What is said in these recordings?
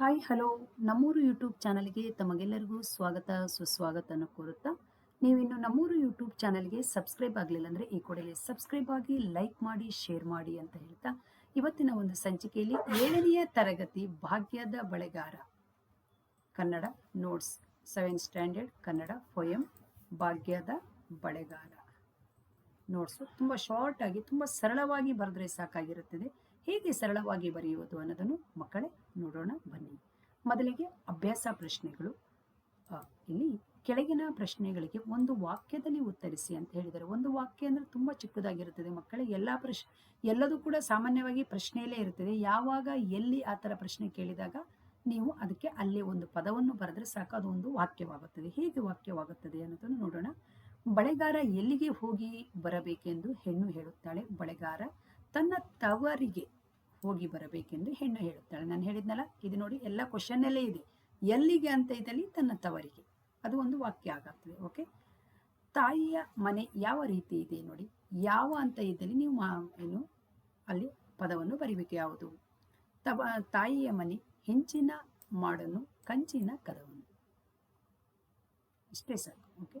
Hi, hello. ನಮ್ಮೂರು YouTube ಚಾನಲ್ಗೆ ತಮಗೆಲ್ಲರಿಗೂ ಸ್ವಾಗತ ಸುಸ್ವಾಗತನ ಕೋರುತ್ತಾ, ನೀವಿನ್ನು ನಮ್ಮೂರು ಯೂಟ್ಯೂಬ್ ಚಾನಲ್ಗೆ ಸಬ್ಸ್ಕ್ರೈಬ್ ಆಗಲಿಲ್ಲ ಅಂದರೆ ಈ ಕೂಡಲೇ ಸಬ್ಸ್ಕ್ರೈಬ್ ಆಗಿ, ಲೈಕ್ ಮಾಡಿ, ಶೇರ್ ಮಾಡಿ ಅಂತ ಹೇಳ್ತಾ, ಇವತ್ತಿನ ಒಂದು ಸಂಚಿಕೆಯಲ್ಲಿ ಏಳನೆಯ ತರಗತಿ ಭಾಗ್ಯದ ಬಳೆಗಾರ. Kannada notes seven standard, Kannada poem, ಭಾಗ್ಯದ ಬಳೆಗಾರ. ನೋಟ್ಸು ತುಂಬ ಶಾರ್ಟ್ ಆಗಿ, ತುಂಬ ಸರಳವಾಗಿ ಬರೆದ್ರೆ ಸಾಕಾಗಿರುತ್ತದೆ. ಹೇಗೆ ಸರಳವಾಗಿ ಬರೆಯುವುದು ಅನ್ನೋದನ್ನು ಮಕ್ಕಳೇ ನೋಡೋಣ, ಬನ್ನಿ. ಮೊದಲಿಗೆ ಅಭ್ಯಾಸ ಪ್ರಶ್ನೆಗಳು ಇಲ್ಲಿ ಕೆಳಗಿನ ಪ್ರಶ್ನೆಗಳಿಗೆ ಒಂದು ವಾಕ್ಯದಲ್ಲಿ ಉತ್ತರಿಸಿ ಅಂತ ಹೇಳಿದರೆ, ಒಂದು ವಾಕ್ಯ ಅಂದರೆ ತುಂಬ ಚಿಕ್ಕದಾಗಿರುತ್ತದೆ ಮಕ್ಕಳೇ, ಎಲ್ಲ ಪ್ರಶ್, ಎಲ್ಲದೂ ಕೂಡ ಸಾಮಾನ್ಯವಾಗಿ ಪ್ರಶ್ನೆಯಲ್ಲೇ ಇರುತ್ತದೆ. ಯಾವಾಗ, ಎಲ್ಲಿ ಆ ಥರ ಪ್ರಶ್ನೆ ಕೇಳಿದಾಗ ನೀವು ಅದಕ್ಕೆ ಅಲ್ಲೇ ಒಂದು ಪದವನ್ನು ಬರೆದ್ರೆ ಸಾಕು, ಅದು ಒಂದು ವಾಕ್ಯವಾಗುತ್ತದೆ. ಹೇಗೆ ವಾಕ್ಯವಾಗುತ್ತದೆ ಅನ್ನೋದನ್ನು ನೋಡೋಣ. ಬಳೆಗಾರ ಎಲ್ಲಿಗೆ ಹೋಗಿ ಬರಬೇಕೆಂದು ಹೆಣ್ಣು ಹೇಳುತ್ತಾಳೆ. ಬಳೆಗಾರ ತನ್ನ ತವರಿಗೆ ಹೋಗಿ ಬರಬೇಕೆಂದು ಹೆಣ್ಣು ಹೇಳುತ್ತಾಳೆ. ನಾನು ಹೇಳಿದ್ನಲ್ಲ, ಇದು ನೋಡಿ ಎಲ್ಲ ಕ್ವಶನ್ನಲ್ಲೇ ಇದೆ. ಎಲ್ಲಿಗೆ ಅಂತ ಇದ್ದಲ್ಲಿ ತನ್ನ ತವರಿಗೆ. ಅದು ಒಂದು ವಾಕ್ಯ ಆಗುತ್ತದೆ ಓಕೆ ತಾಯಿಯ ಮನೆ ಯಾವ ರೀತಿ ಇದೆ ನೋಡಿ. ಯಾವ ಅಂತ ಇದ್ದಲ್ಲಿ ನೀವು ಏನು, ಅಲ್ಲಿ ಪದವನ್ನು ಬರಿಬೇಕು. ಯಾವುದು? ತವ, ತಾಯಿಯ ಮನೆ, ಹೆಂಚಿನ ಮಾಡನು, ಕಂಚಿನ ಕದವನ್ನು ಇಷ್ಟೇ ಸಾಕು ಓಕೆ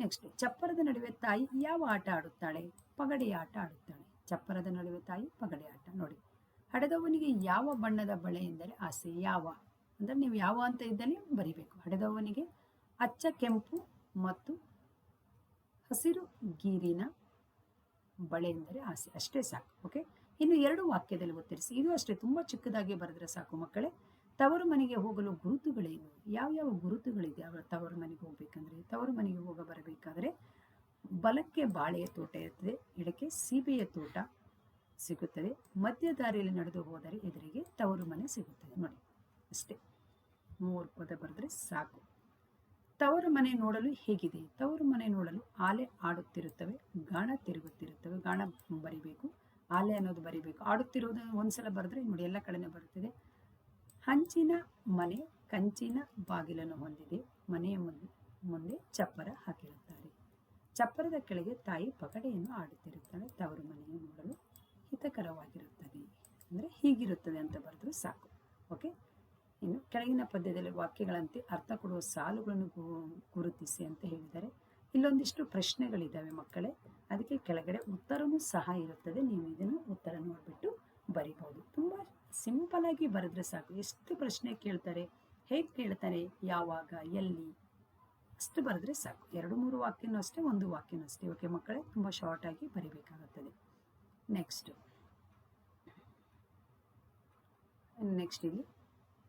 ನೆಕ್ಸ್ಟ್ ಚಪ್ಪರದ ನಡುವೆ ತಾಯಿ ಯಾವ ಆಟ ಆಡುತ್ತಾಳೆ? ಪಗಡಿ ಆಟ ಆಡುತ್ತಾಳೆ. ಚಪ್ಪರದ ನಡುವೆ ತಾಯಿ ಪಗಡಿ ಆಟ, ನೋಡಿ. ಹಡೆದವನಿಗೆ ಯಾವ ಬಣ್ಣದ ಬಳೆ ಎಂದರೆ ಆಸೆ ಯಾವ? ಅಂದರೆ ನೀವು ಯಾವ ಅಂತ ಇದ್ದಲ್ಲಿ ಬರಿಬೇಕು. ಹಡೆದವನಿಗೆ ಅಚ್ಚ ಕೆಂಪು ಮತ್ತು ಹಸಿರು ಗೀರಿನ ಬಳೆ ಎಂದರೆ ಆಸೆ ಅಷ್ಟೇ ಸಾಕು ಓಕೆ ಇನ್ನು ಎರಡು ವಾಕ್ಯದಲ್ಲಿ ಉತ್ತರಿಸಿ ಇದು ಅಷ್ಟೇ, ತುಂಬ ಚಿಕ್ಕದಾಗಿ ಬರೆದ್ರೆ ಸಾಕು ಮಕ್ಕಳೇ. ತವರು ಮನೆಗೆ ಹೋಗಲು ಗುರುತುಗಳೇನು? ಯಾವ್ಯಾವ ಗುರುತುಗಳಿದೆ ಅವರ ತವರು ಮನೆಗೆ ಹೋಗ್ಬೇಕಂದ್ರೆ? ತವರು ಮನೆಗೆ ಹೋಗ ಬರಬೇಕಾದ್ರೆ ಬಲಕ್ಕೆ ಬಾಳೆಯ ತೋಟ ಇರ್ತದೆ ಎಡಕ್ಕೆ ಸೀಬೆಯ ತೋಟ ಸಿಗುತ್ತದೆ. ಮಧ್ಯ ದಾರಿಯಲ್ಲಿ ನಡೆದು ಹೋದರೆ ಎದುರಿಗೆ ತವರು ಮನೆ ಸಿಗುತ್ತದೆ. ನೋಡಿ, ಅಷ್ಟೇ. ಮೂರು ಪದ ಬರೆದ್ರೆ ಸಾಕು. ತವರು ಮನೆ ನೋಡಲು ಹೇಗಿದೆ? ತವರು ಮನೆ ನೋಡಲು ಆಲೆ ಆಡುತ್ತಿರುತ್ತವೆ, ಗಾಣ ತಿರುಗುತ್ತಿರುತ್ತವೆ. ಗಾಣ ಬರಿಬೇಕು, ಆಲೆ ಅನ್ನೋದು ಬರಿಬೇಕು. ಆಡುತ್ತಿರುವುದು ಒಂದ್ಸಲ ಬರೆದ್ರೆ ನೋಡಿ, ಎಲ್ಲ ಕಡೆನೇ ಬರುತ್ತದೆ. ಹಂಚಿನ ಮನೆ ಕಂಚಿನ ಬಾಗಿಲನ್ನು ಹೊಂದಿದೆ. ಮನೆಯ ಮುಂದೆ ಚಪ್ಪರ ಹಾಕಿರುತ್ತಾರೆ. ಚಪ್ಪರದ ಕೆಳಗೆ ತಾಯಿ ಪಗಡೆಯನ್ನು ಆಡುತ್ತಿರುತ್ತಾಳೆ. ತವರು ಮನೆಯನ್ನು ನೋಡಲು ಹಿತಕರವಾಗಿರುತ್ತದೆ ಅಂದರೆ ಹೀಗಿರುತ್ತದೆ ಅಂತ ಬರೆದ್ರೆ ಸಾಕು. ಓಕೆ ಇನ್ನು ಕೆಳಗಿನ ಪದ್ಯದಲ್ಲಿ ವಾಕ್ಯಗಳಂತೆ ಅರ್ಥ ಕೊಡುವ ಸಾಲುಗಳನ್ನು ಗುರುತಿಸಿ ಅಂತ ಹೇಳಿದ್ದಾರೆ. ಇಲ್ಲೊಂದಿಷ್ಟು ಪ್ರಶ್ನೆಗಳಿದ್ದಾವೆ ಮಕ್ಕಳೇ. ಅದಕ್ಕೆ ಕೆಳಗಡೆ ಉತ್ತರವೂ ಸಹ ಇರುತ್ತದೆ. ನೀವು ಇದನ್ನು ಉತ್ತರ ನೋಡಿಬಿಟ್ಟು ಬರಿಬಹುದು. ತುಂಬ ಸಿಂಪಲ್ ಆಗಿ ಬರೆದ್ರೆ ಸಾಕು. ಎಷ್ಟು ಪ್ರಶ್ನೆ ಕೇಳ್ತಾರೆ, ಹೇಗೆ ಕೇಳ್ತಾರೆ, ಯಾವಾಗ, ಎಲ್ಲಿ, ಅಷ್ಟು ಬರೆದ್ರೆ ಸಾಕು. ಎರಡು, ಮೂರು ವಾಕ್ಯನೂ ಅಷ್ಟೇ, ಒಂದು ವಾಕ್ಯನೂ ಅಷ್ಟೇ. ಓಕೆ ಮಕ್ಕಳೇ? ತುಂಬ ಶಾರ್ಟಾಗಿ ಬರಿಬೇಕಾಗುತ್ತದೆ. ನೆಕ್ಸ್ಟ್ ನೆಕ್ಸ್ಟ್ ಇಲ್ಲಿ.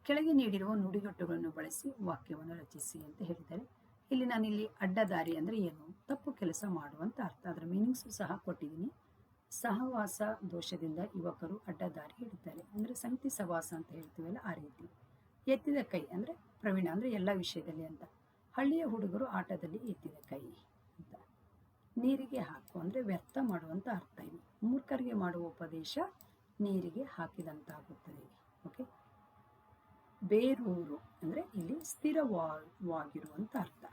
ಕೆಳಗೆ ನೀಡಿರುವ ನುಡಿಗಟ್ಟುಗಳನ್ನು ಬಳಸಿ ವಾಕ್ಯವನ್ನು ರಚಿಸಿ ಅಂತ ಹೇಳಿದ್ದಾರೆ. ಇಲ್ಲಿ ನಾನಿಲ್ಲಿ ಅಡ್ಡದಾರಿ ಅಂದರೆ ಏನು? ತಪ್ಪು ಕೆಲಸ ಮಾಡುವಂತ ಅರ್ಥ. ಅದರ ಮೀನಿಂಗ್ಸು ಸಹ ಕೊಟ್ಟಿದ್ದೀನಿ. ಸಹವಾಸ ದೋಷದಿಂದ ಯುವಕರು ಅಡ್ಡದಾರಿ ಹಿಡಿತಾರೆ. ಅಂದರೆ ಸಂಗತಿ ಸಹವಾಸ ಅಂತ ಹೇಳ್ತೀವಲ್ಲ ಆ ರೀತಿ. ಎತ್ತಿದ ಕೈ ಅಂದರೆ ಪ್ರವೀಣ ಅಂದರೆ ಎಲ್ಲ ವಿಷಯದಲ್ಲಿ ಅಂತ. ಹಳ್ಳಿಯ ಹುಡುಗರು ಆಟದಲ್ಲಿ ಎತ್ತಿದ ಕೈ ಅಂತ. ನೀರಿಗೆ ಹಾಕು ಅಂದರೆ ವ್ಯರ್ಥ ಮಾಡುವಂಥ ಅರ್ಥ ಇದು. ಮೂರ್ಖರಿಗೆ ಮಾಡುವ ಉಪದೇಶ ನೀರಿಗೆ ಓಕೆ ಬೇರೂರು ಅಂದರೆ ಇಲ್ಲಿ ಸ್ಥಿರವಾಗಿರುವಂಥ ಅರ್ಥ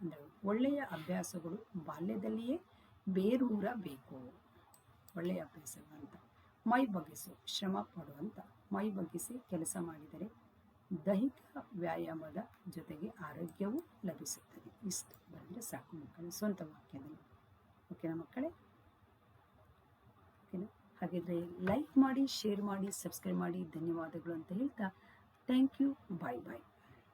ಅಂದರೆ ಒಳ್ಳೆಯ ಅಭ್ಯಾಸಗಳು ಬಾಲ್ಯದಲ್ಲಿಯೇ ಬೇರೂರಬೇಕು ಒಳ್ಳೆಯ ಅಭ್ಯಾಸಗಳು ಅಂತ ಮೈ ಬಗ್ಗಿಸು, ಶ್ರಮ ಪಡುವಂಥ ಮೈ ಬಗ್ಗಿಸಿ ಕೆಲಸ ಮಾಡಿದರೆ ದೈಹಿಕ ವ್ಯಾಯಾಮದ ಜೊತೆಗೆ ಆರೋಗ್ಯವೂ ಲಭಿಸುತ್ತದೆ. ಇಷ್ಟು ಬರೆದರೆ ಸಾಕು ಮಕ್ಕಳು, ಸ್ವಂತ ವಾಕ್ಯದಲ್ಲಿ. ಓಕೆನಾ ಮಕ್ಕಳೇ? ಓಕೆನಾ? ಹಾಗಿದ್ರೆ ಲೈಕ್ ಮಾಡಿ ಶೇರ್ ಮಾಡಿ ಸಬ್ಸ್ಕ್ರೈಬ್ ಮಾಡಿ. ಧನ್ಯವಾದಗಳು ಅಂತ ಹೇಳ್ತಾ Thank you. Bye bye.